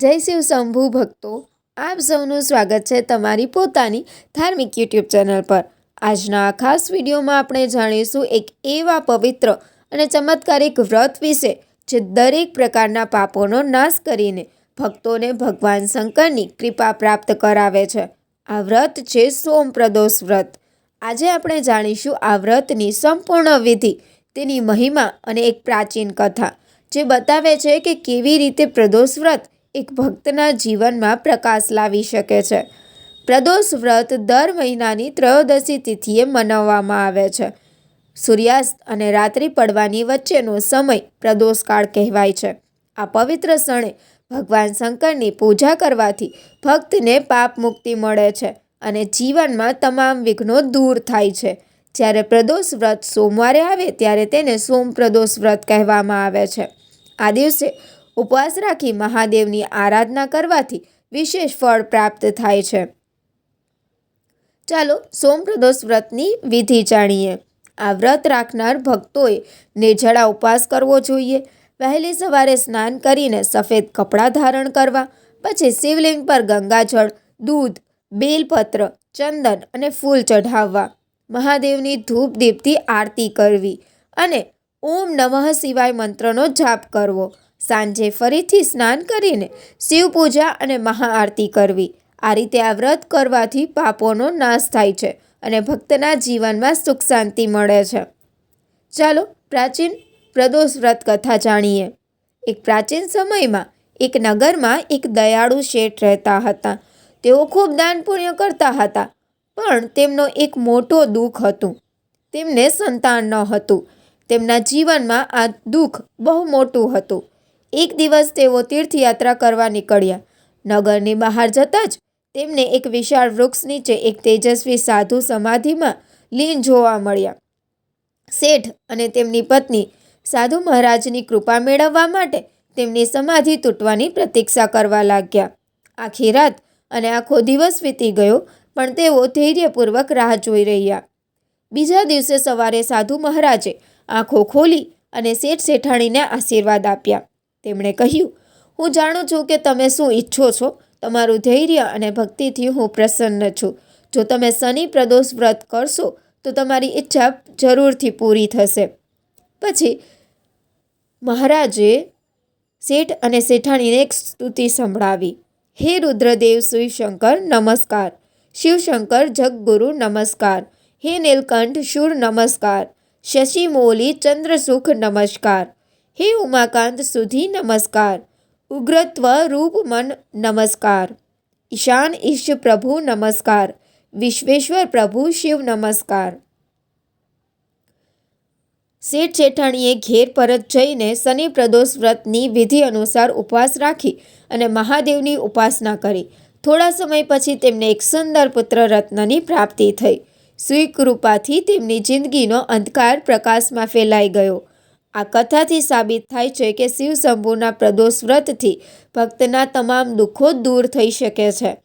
જય શિવ શંભુ ભક્તો, આપ સૌનું સ્વાગત છે તમારી પોતાની ધાર્મિક યુટ્યુબ ચેનલ પર. આજના ખાસ વિડીયોમાં આપણે જાણીશું એક એવા પવિત્ર અને ચમત્કારિક વ્રત વિશે, જે દરેક પ્રકારના પાપોનો નાશ કરીને ભક્તોને ભગવાન શંકરની કૃપા પ્રાપ્ત કરાવે છે. આ વ્રત છે સોમ પ્રદોષ વ્રત. આજે આપણે જાણીશું આ વ્રતની સંપૂર્ણ વિધિ, તેની મહિમા અને એક પ્રાચીન કથા, જે બતાવે છે કે કેવી રીતે પ્રદોષ વ્રત એક ભક્તના જીવનમાં પ્રકાશ લાવી શકે છે. પ્રદોષ વ્રત દર મહિનાની ત્રયોદશી તિથિએ મનાવવામાં આવે છે. સૂર્યાસ્ત અને રાત્રિ પડવાની વચ્ચેનો સમય પ્રદોષકાળ કહેવાય છે. આ પવિત્ર ક્ષણે ભગવાન શંકરની પૂજા કરવાથી ભક્તને પાપ મુક્તિ મળે છે અને જીવનમાં તમામ વિઘ્નો દૂર થાય છે. જ્યારે પ્રદોષ વ્રત સોમવારે આવે, ત્યારે તેને સોમ પ્રદોષ વ્રત કહેવામાં આવે છે. આ દિવસે ઉપવાસ રાખી મહાદેવની આરાધના કરવાથી વિશેષ ફળ પ્રાપ્ત થાય છે. ચાલો સોમપ્રદોષ વ્રતની વિધિ જાણીએ. આ વ્રત રાખનાર ભક્તોએ નેજડા ઉપવાસ કરવો જોઈએ. વહેલી સવારે સ્નાન કરીને સફેદ કપડાં ધારણ કરવા, પછી શિવલિંગ પર ગંગાજળ, દૂધ, બેલપત્ર, ચંદન અને ફૂલ ચઢાવવા, મહાદેવની ધૂપ દીપથી આરતી કરવી અને ઓમ નમઃ શિવાય મંત્રનો જાપ કરવો. સાંજે ફરીથી સ્નાન કરીને શિવ પૂજા અને મહાઆરતી કરવી. આ રીતે આ વ્રત કરવાથી પાપોનો નાશ થાય છે અને ભક્તના જીવનમાં સુખ શાંતિ મળે છે. ચાલો પ્રાચીન પ્રદોષ વ્રત કથા જાણીએ. એક પ્રાચીન સમયમાં એક નગરમાં એક દયાળુ શેઠ રહેતા હતા. તેઓ ખૂબ દાન પુણ્ય કરતા હતા, પણ તેમનો એક મોટો દુઃખ હતું. તેમને સંતાન ન હતું. તેમના જીવનમાં આ દુઃખ બહુ મોટું હતું. એક દિવસ તેઓ તીર્થયાત્રા કરવા નીકળ્યા. નગરની બહાર જતાં જ તેમને એક વિશાળ વૃક્ષ નીચે એક તેજસ્વી સાધુ સમાધિમાં લીન જોવા મળ્યા. શેઠ અને તેમની પત્ની સાધુ મહારાજની કૃપા મેળવવા માટે તેમની સમાધિ તૂટવાની પ્રતીક્ષા કરવા લાગ્યા. આખી રાત અને આખો દિવસ વીતી ગયો, પણ તેઓ ધૈર્યપૂર્વક રાહ જોઈ રહ્યા. બીજા દિવસે સવારે સાધુ મહારાજે આંખો ખોલી અને શેઠ શેઠાણીને આશીર્વાદ આપ્યા. તેમણે કહ્યું, હું જાણું છું કે તમે શું ઈચ્છો છો. તમારું ધૈર્ય અને ભક્તિથી હું પ્રસન્ન છું. જો તમે શનિ પ્રદોષ વ્રત કરશો, તો તમારી ઈચ્છા જરૂરથી પૂરી થશે. પછી મહારાજે શેઠ અને શેઠાણીને એક સ્તુતિ સંભળાવી. હે રુદ્રદેવ શિવશંકર, નમસ્કાર. શિવશંકર, જગગુરુ, નમસ્કાર. હે નીલકંઠ, શૂર, નમસ્કાર. શશિમોલી ચંદ્રસુખ, નમસ્કાર. હે ઉમાકાંત સુધી નમસ્કાર. ઉગ્રત્વ રૂપ મન નમસ્કાર. ઈશાન ઈશ પ્રભુ નમસ્કાર. વિશ્વેશ્વર પ્રભુ શિવ નમસ્કાર. શેઠ શેઠાણીએ ઘેર પરત જઈને શનિ પ્રદોષ વ્રતની વિધિ અનુસાર ઉપવાસ રાખી અને મહાદેવની ઉપાસના કરી. થોડા સમય પછી તેમને એક સુંદર પુત્ર રત્નની પ્રાપ્તિ થઈ. સ્વીકૃપાથી તેમની જિંદગીનો અંધકાર પ્રકાશમાં ફેલાઈ ગયો. આ કથાથી સાબિત થાય છે કે શિવ શંભુના પ્રદોષ વ્રતથી ભક્તના તમામ દુઃખો દૂર થઈ શકે છે.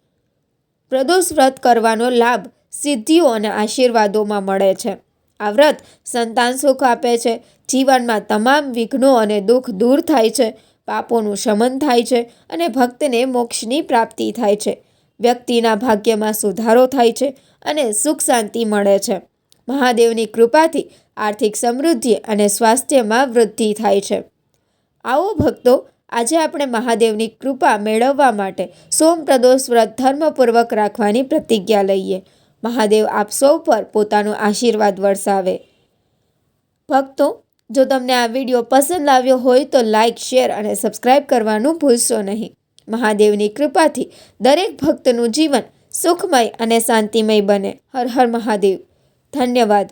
પ્રદોષ વ્રત કરવાનો લાભ સિદ્ધિઓ અને આશીર્વાદોમાં મળે છે. આ વ્રત સંતાન સુખ આપે છે. જીવનમાં તમામ વિઘ્નો અને દુઃખ દૂર થાય છે. પાપોનું શમન થાય છે અને ભક્તને મોક્ષની પ્રાપ્તિ થાય છે. વ્યક્તિના ભાગ્યમાં સુધારો થાય છે અને સુખ શાંતિ મળે છે. મહાદેવની કૃપાથી આર્થિક સમૃદ્ધિ અને સ્વાસ્થ્યમાં વૃદ્ધિ થાય છે. આવો ભક્તો, આજે આપણે મહાદેવની કૃપા મેળવવા માટે સોમ પ્રદોષ વ્રત ધર્મપૂર્વક રાખવાની પ્રતિજ્ઞા લઈએ. મહાદેવ આપ સૌ પર પોતાનો આશીર્વાદ વરસાવે. ભક્તો, જો તમને આ વીડિયો પસંદ આવ્યો હોય તો લાઇક શેર અને સબસ્ક્રાઈબ કરવાનું ભૂલશો નહીં. મહાદેવની કૃપાથી દરેક ભક્તનું જીવન સુખમય અને શાંતિમય બને. હર હર મહાદેવ. ધન્યવાદ.